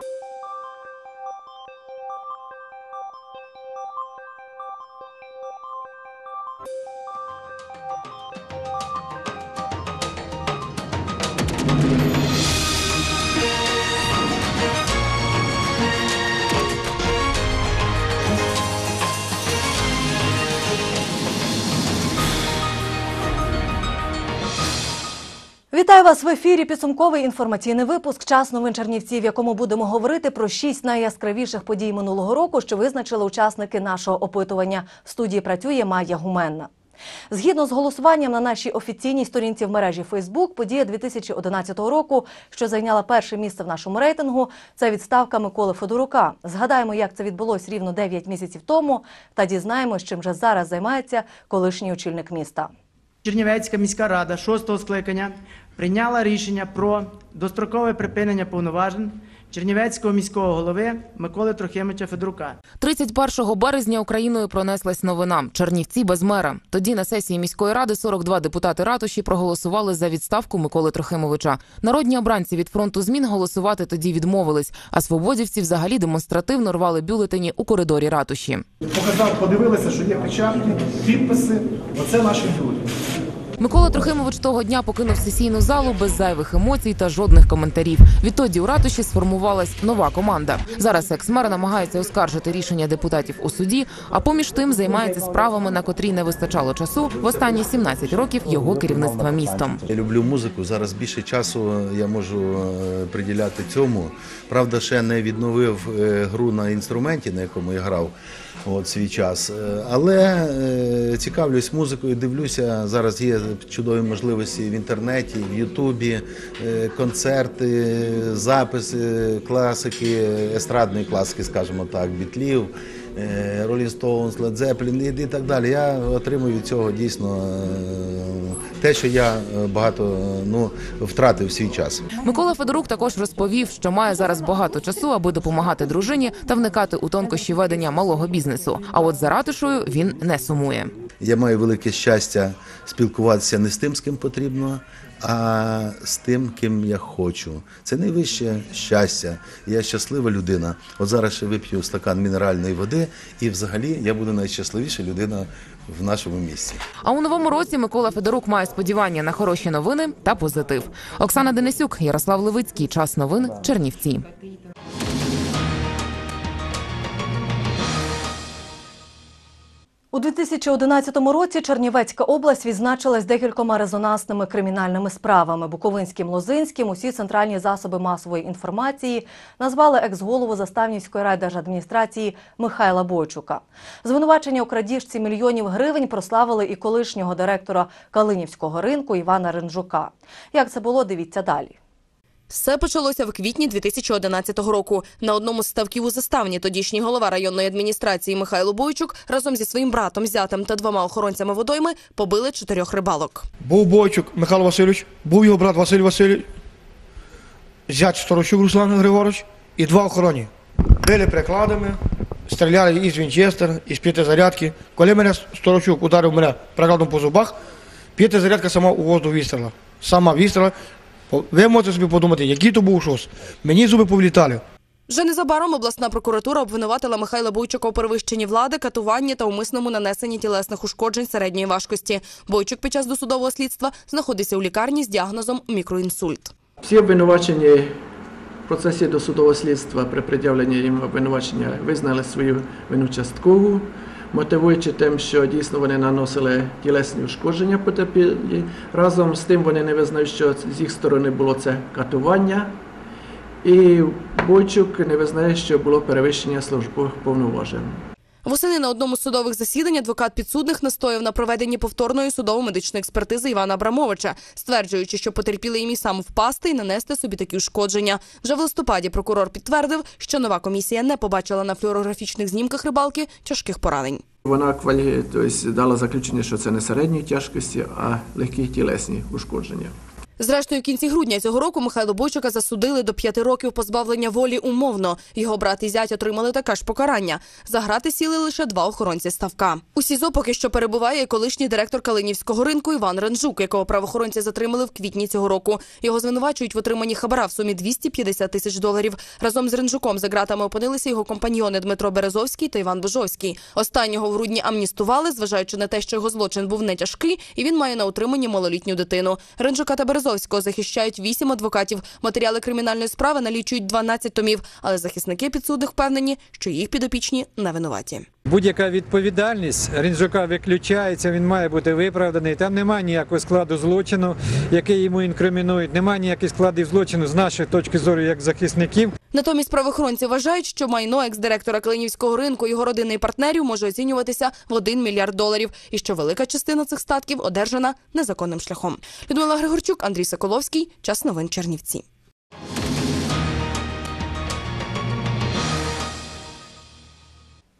you Вітаю вас в ефірі. Підсумковий інформаційний випуск час новин Чернівців, в якому будемо говорити про шість найяскравіших подій минулого року, що визначили учасники нашого опитування. В студії працює Майя Гуменна. Згідно з голосуванням на нашій офіційній сторінці в мережі Фейсбук, подія 2011 року, що зайняла перше місце в нашому рейтингу, це відставка Миколи Федорука. Згадаємо, як це відбулось рівно 9 місяців тому, та дізнаємось, чим вже зараз займається колишній очільник міста. Чернівецька міська рада шостого скликання прийняла рішення про дострокове припинення повноважень Чернівецького міського голови Миколи Трохимовича Федорука. 31 березня Україною пронеслась новина. Чернівці без мера. Тоді на сесії міської ради 42 депутати ратуші проголосували за відставку Миколи Трохимовича. Народні обранці від фронту змін голосувати тоді відмовились. А свободівці взагалі демонстративно рвали бюлетені у коридорі ратуші. Показав, подивилися, що є печатки, підписи. Оце наші люди. Микола Трохимович того дня покинув сесійну залу без зайвих емоцій та жодних коментарів. Відтоді у ратуші сформувалась нова команда. Зараз екс-мер намагається оскаржити рішення депутатів у суді, а поміж тим займається справами, на котрі не вистачало часу в останні 17 років його керівництва містом. Я люблю музику. Зараз більше часу я можу е, приділяти цьому. Правда, ще не відновив е, гру на інструменті, на якому я грав от свій час. Е, Але цікавлюсь музикою, дивлюся. Зараз є чудові можливості в інтернеті, в Ютубі, е, концерти, записи класики, естрадної класики, скажімо так, бітлів. Ролін Стоунс, Лед Зеппелін і і так далі. Я отримую від цього дійсно е, те, що я е, багато е, ну, втратив свій час. Микола Федорук також розповів, що має зараз багато часу, аби допомагати дружині та вникати у тонкощі ведення малого бізнесу. А от за ратушою він не сумує. Я маю велике щастя спілкуватися не з тим, з ким потрібно, а з тим, ким я хочу. Це найвище щастя. Я щаслива людина. От зараз ще вип'ю стакан мінеральної води, і взагалі я буду найщасливіша людина в нашому місті. А у новому році Микола Федорук має сподівання на хороші новини та позитив. Оксана Денисюк, Ярослав Левицький. Час новин Чернівці. У 2011 році Чернівецька область відзначилась декількома резонансними кримінальними справами. Буковинським, Лозинським усі центральні засоби масової інформації назвали екс-голову Заставнівської райдержадміністрації Михайла Бойчука. Звинувачення у крадіжці мільйонів гривень прославили і колишнього директора Калинівського ринку Івана Ринжука. Як це було, дивіться далі. Все почалося в квітні 2011 року. На одному з ставків у заставні тодішній голова районної адміністрації Михайло Бойчук разом зі своїм братом, зятем та двома охоронцями водойми побили чотирьох рибалок. Був Бойчук Михайло Васильович, був його брат Василь Васильович, зять Сторощук Руслан Григорович і два охороні. Били прикладами, стріляли із Вінчестер, із п'ятизарядки. Коли мене Сторощук ударив мене прикладом по зубах, п'ятизарядка сама у воздух вістріла. Сама вістріла. Ви можете собі подумати, який то був шос. Мені зуби повлітали. Вже незабаром обласна прокуратура обвинуватила Михайла Бойчука у перевищенні влади, катуванні та умисному нанесенні тілесних ушкоджень середньої важкості. Бойчук під час досудового слідства знаходиться у лікарні з діагнозом мікроінсульт. Всі обвинувачені в процесі досудового слідства при пред'явленні їм обвинувачення визнали свою вину часткову, мотивуючи тим, що дійсно вони наносили тілесні ушкодження потерпілі. Разом з тим вони не визнають, що з їх сторони було це катування. І Бойчук не визнає, що було перевищення службових повноважень. Восени на одному з судових засідань адвокат підсудних настояв на проведенні повторної судово-медичної експертизи Івана Абрамовича, стверджуючи, що потерпілий міг сам впасти і нанести собі такі ушкодження. Вже в листопаді прокурор підтвердив, що нова комісія не побачила на флюорографічних знімках рибалки тяжких поранень. Вона квалі... тобто, дала заключення, що це не середньої тяжкості, а легкі тілесні ушкодження. Зрештою, в кінці грудня цього року Михайло Бойчука засудили до п'яти років позбавлення волі умовно. Його брат і зять отримали таке ж покарання. За грати сіли лише два охоронці ставка. У СІЗО поки що перебуває колишній директор Калинівського ринку Іван Ренжук, якого правоохоронці затримали в квітні цього року. Його звинувачують в отриманні хабара в сумі 250 тисяч доларів. Разом з Ренжуком за ґратами опинилися його компаньйони Дмитро Березовський та Іван Божовський. Останнього в грудні амністували, зважаючи на те, що його злочин був не тяжкий, і він має на утриманні малолітню дитину. Ренжука та Березовського захищають вісім адвокатів. Матеріали кримінальної справи налічують 12 томів, але захисники підсудних впевнені, що їх підопічні не винуваті. Будь-яка відповідальність Рінжука виключається, він має бути виправданий. Там немає ніякого складу злочину, який йому інкримінують. Немає ніяких складів злочину з нашої точки зору як захисників. Натомість правоохоронці вважають, що майно екс-директора Калинівського ринку, його родини і партнерів може оцінюватися в 1 мільярд доларів, і що велика частина цих статків одержана незаконним шляхом. Людмила Григорчук, Андрій Соколовський. Час новин Чернівці.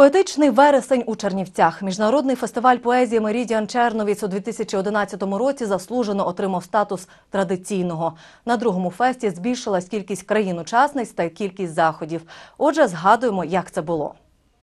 Поетичний вересень у Чернівцях. Міжнародний фестиваль поезії Мерідіан Черновіць у 2011 році заслужено отримав статус традиційного. На другому фесті збільшилась кількість країн-учасниць та кількість заходів. Отже, згадуємо, як це було.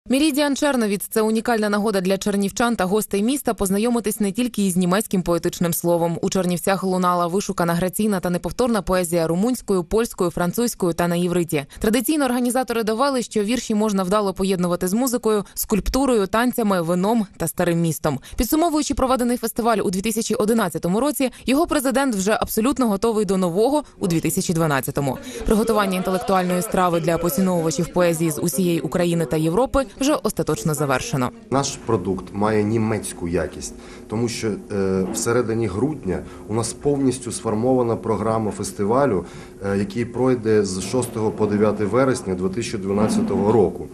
Мірідіан Черновіц це унікальна нагода для чернівчан та гостей міста познайомитись не тільки із німецьким поетичним словом. У Чернівцях лунала вишукана граційна та неповторна поезія румунською, польською, французькою та на євриті. Традиційно організатори довели, що вірші можна вдало поєднувати з музикою, скульптурою, танцями, вином та старим містом. Підсумовуючи проведений фестиваль у 2011 році, його президент вже абсолютно готовий до нового у 2012-му. Приготування інтелектуальної страви для поціновувачів поезії з усієї України та Європи вже остаточно завершено. Наш продукт має німецьку якість, тому що е, всередині грудня у нас повністю сформована програма фестивалю, е, який пройде з 6 по 9 вересня 2012 року.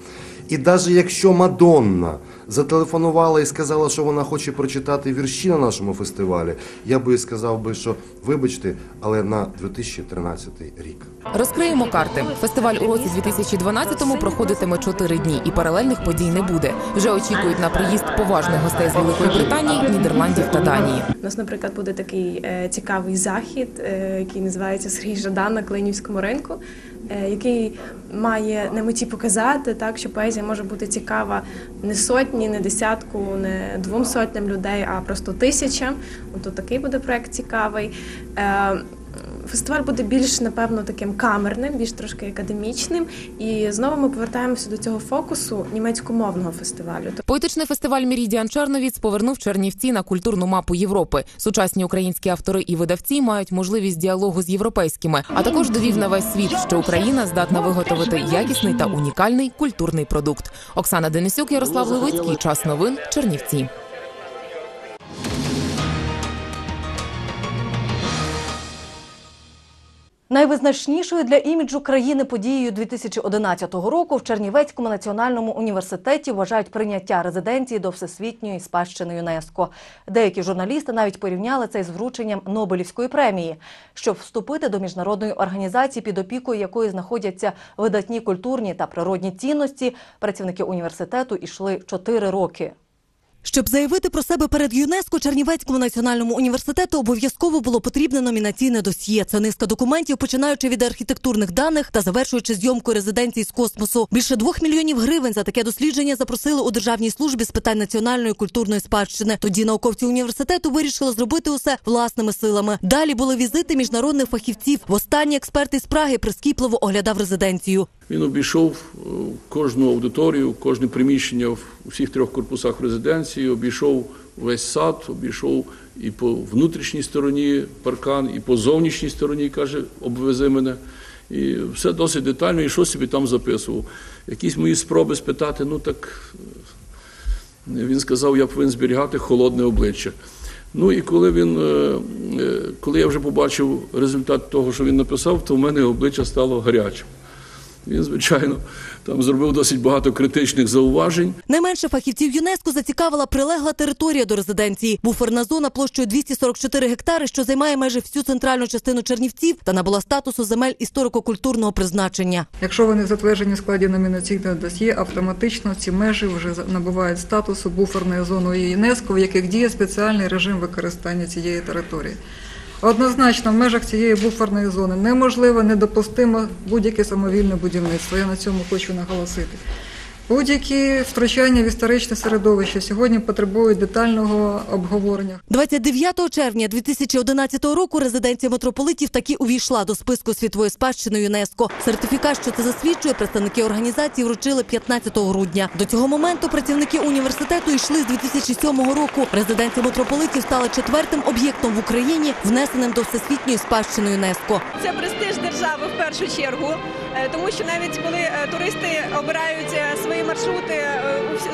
І навіть якщо Мадонна зателефонувала і сказала, що вона хоче прочитати вірші на нашому фестивалі, я би сказав би, що вибачте, але на 2013 рік. Розкриємо карти. Фестиваль у році 2012-му проходитиме чотири дні, і паралельних подій не буде. Вже очікують на приїзд поважних гостей з Великої Британії, Нідерландів та Данії. У нас, наприклад, буде такий е, цікавий захід, е, який називається Сергій Жадан на Клинівському ринку, який має на меті показати, так, що поезія може бути цікава не сотні, не десятку, не двом сотням людей, а просто тисячам. Тобто такий буде проект цікавий. Фестиваль буде більш, напевно, таким камерним, більш трошки академічним. І знову ми повертаємося до цього фокусу німецькомовного фестивалю. Поетичний фестиваль Мірідіан Черновіц повернув Чернівці на культурну мапу Європи. Сучасні українські автори і видавці мають можливість діалогу з європейськими, а також довів на весь світ, що Україна здатна виготовити якісний та унікальний культурний продукт. Оксана Денисюк, Ярослав Левицький. Час новин Чернівці. Найвизначнішою для іміджу країни подією 2011 року в Чернівецькому національному університеті вважають прийняття резиденції до всесвітньої спадщини ЮНЕСКО. Деякі журналісти навіть порівняли це із врученням Нобелівської премії, щоб вступити до міжнародної організації, під опікою якої знаходяться видатні культурні та природні цінності. Працівники університету йшли чотири роки. Щоб заявити про себе перед ЮНЕСКО Чернівецькому національному університету обов'язково було потрібне номінаційне досьє. Це низка документів, починаючи від архітектурних даних та завершуючи зйомку резиденції з космосу. Більше двох мільйонів гривень за таке дослідження запросили у державній службі з питань національної культурної спадщини. Тоді науковці університету вирішили зробити усе власними силами. Далі були візити міжнародних фахівців. Востаннє експерт із Праги прискіпливо оглядав резиденцію. Він обійшов е, кожну аудиторію, кожне приміщення в усіх трьох корпусах резиденції, обійшов весь сад, обійшов і по внутрішній стороні паркан, і по зовнішній стороні, каже, обвези мене. І все досить детально, і що собі там записував. Якісь мої спроби спитати, ну так е, він сказав, я повинен зберігати холодне обличчя. Ну і коли він, е, коли я вже побачив результат того, що він написав, то в мене обличчя стало гарячим. Він, звичайно, там зробив досить багато критичних зауважень. Не менше фахівців ЮНЕСКО зацікавила прилегла територія до резиденції. Буферна зона площею 244 гектари, що займає майже всю центральну частину Чернівців та набула статусу земель історико-культурного призначення. Якщо вони затверджені в складі номінаційного досьє, автоматично ці межі вже набувають статусу буферної зони ЮНЕСКО, в яких діє спеціальний режим використання цієї території. Однозначно, в межах цієї буферної зони неможливо, недопустимо будь-яке самовільне будівництво. Я на цьому хочу наголосити. Будь-які втручання в історичне середовище сьогодні потребують детального обговорення. 29 червня 2011 року резиденція митрополитів таки увійшла до списку світової спадщини ЮНЕСКо. Сертифікат, що це засвідчує, представники організації вручили 15 грудня. До цього моменту працівники університету йшли з 2007 року. Резиденція митрополитів стала четвертим об'єктом в Україні, внесеним до всесвітньої спадщини ЮНЕСКо. Це престиж держави в першу чергу, тому що навіть коли е, туристи обирають е, свої маршрути е,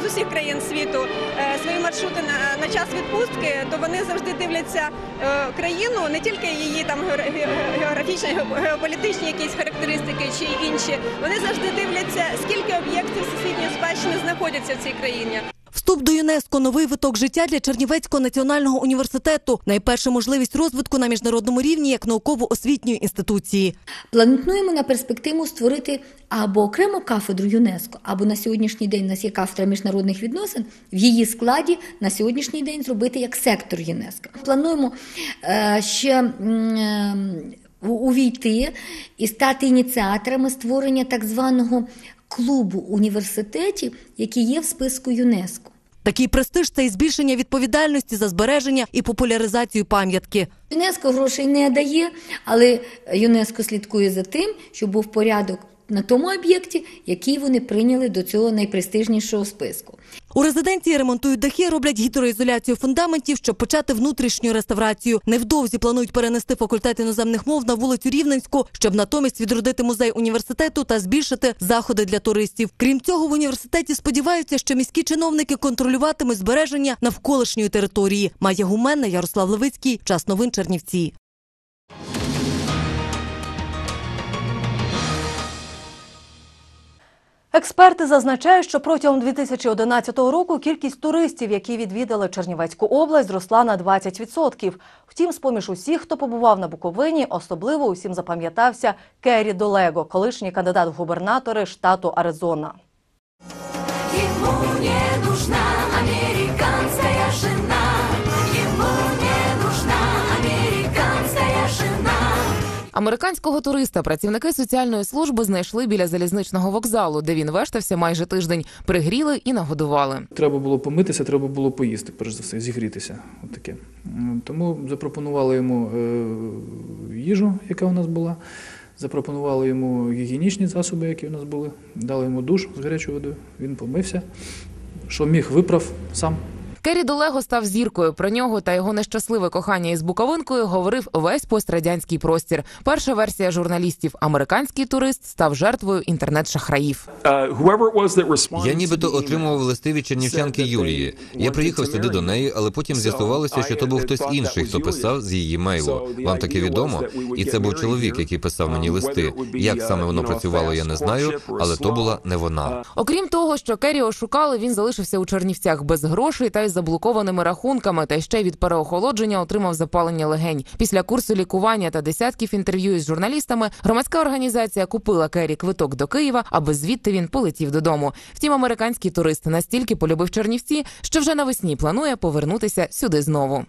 з усіх країн світу, е, свої маршрути на, час відпустки, то вони завжди дивляться е, країну, не тільки її там геогра- географічні, геополітичні якісь характеристики чи інші. Вони завжди дивляться, скільки об'єктів всесвітньої спадщини знаходяться в цій країні. Вступ до ЮНЕСКо новий виток життя для Чернівецького національного університету. Найперша можливість розвитку на міжнародному рівні як науково-освітньої інституції. Плануємо на перспективу створити або окрему кафедру ЮНЕСКО, або на сьогоднішній день у нас є кафедра міжнародних відносин. В її складі на сьогоднішній день зробити як сектор ЮНЕСКО. Плануємо е, ще е, увійти і стати ініціаторами створення так званого клубу університетів, які є в списку ЮНЕСКО. Такий престиж це і збільшення відповідальності за збереження і популяризацію пам'ятки. ЮНЕСКО грошей не дає, але ЮНЕСКО слідкує за тим, щоб був порядок на тому об'єкті, який вони прийняли до цього найпрестижнішого списку. У резиденції ремонтують дахи, роблять гідроізоляцію фундаментів, щоб почати внутрішню реставрацію. Невдовзі планують перенести факультет іноземних мов на вулицю Рівненську, щоб натомість відродити музей університету та збільшити заходи для туристів. Крім цього, в університеті сподіваються, що міські чиновники контролюватимуть збереження навколишньої території. Майя Гуменна, Ярослав Левицький. Час новин Чернівці. Експерти зазначають, що протягом 2011 року кількість туристів, які відвідали Чернівецьку область, зросла на 20%. Втім, з-поміж усіх, хто побував на Буковині, особливо усім запам'ятався Керрі Долего, колишній кандидат в губернатори штату Аризона. Американського туриста працівники соціальної служби знайшли біля залізничного вокзалу, де він вештався майже тиждень. Пригріли і нагодували. Треба було помитися, треба було поїсти, перш за все, зігрітися. От. Тому запропонували йому е, їжу, яка у нас була. Запропонували йому гігієнічні засоби, які у нас були. Дали йому душ з гарячою водою. Він помився. Що міг, виправ сам. Керрі Долего став зіркою. Про нього та його нещасливе кохання із Буковинкою говорив весь пострадянський простір. Перша версія журналістів американський турист став жертвою інтернет-шахраїв. Я нібито отримував листи від чернівчанки Юлії. Я приїхав сюди до неї, але потім з'ясувалося, що то був хтось інший, хто писав з її мейлу. Вам таке відомо? І це був чоловік, який писав мені листи. Як саме воно працювало, я не знаю, але то була не вона. Окрім того, що Керрі ошукали, він залишився у Чернівцях без грошей та із заблокованими рахунками, та ще від переохолодження отримав запалення легень. Після курсу лікування та десятків інтерв'ю із журналістами громадська організація купила Керрі квиток до Києва, аби звідти він полетів додому. Втім, американський турист настільки полюбив Чернівці, що вже навесні планує повернутися сюди знову.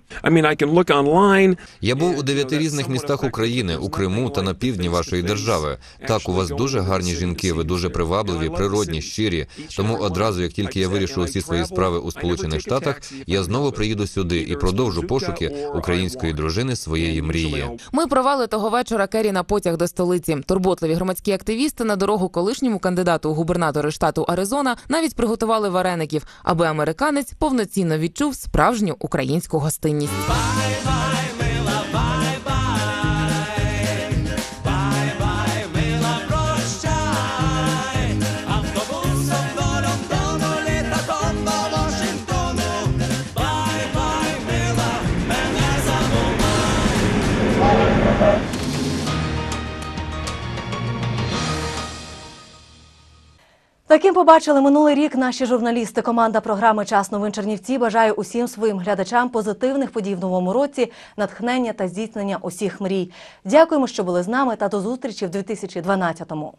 Я був у дев'яти різних містах України, у Криму та на півдні вашої держави. Так, у вас дуже гарні жінки, ви дуже привабливі, природні, щирі. Тому одразу, як тільки я вирішу усі свої справи у Сполучених Штатах, я знову приїду сюди і продовжу пошуки української дружини своєї мрії. Ми провали того вечора Керрі на потяг до столиці. Турботливі громадські активісти на дорогу колишньому кандидату у губернатори штату Аризона навіть приготували вареників, аби американець повноцінно відчув справжню українську гостинність. Таким побачили минулий рік наші журналісти. Команда програми Час новин Чернівці бажає усім своїм глядачам позитивних подій в новому році, натхнення та здійснення усіх мрій. Дякуємо, що були з нами та до зустрічі в 2012-му.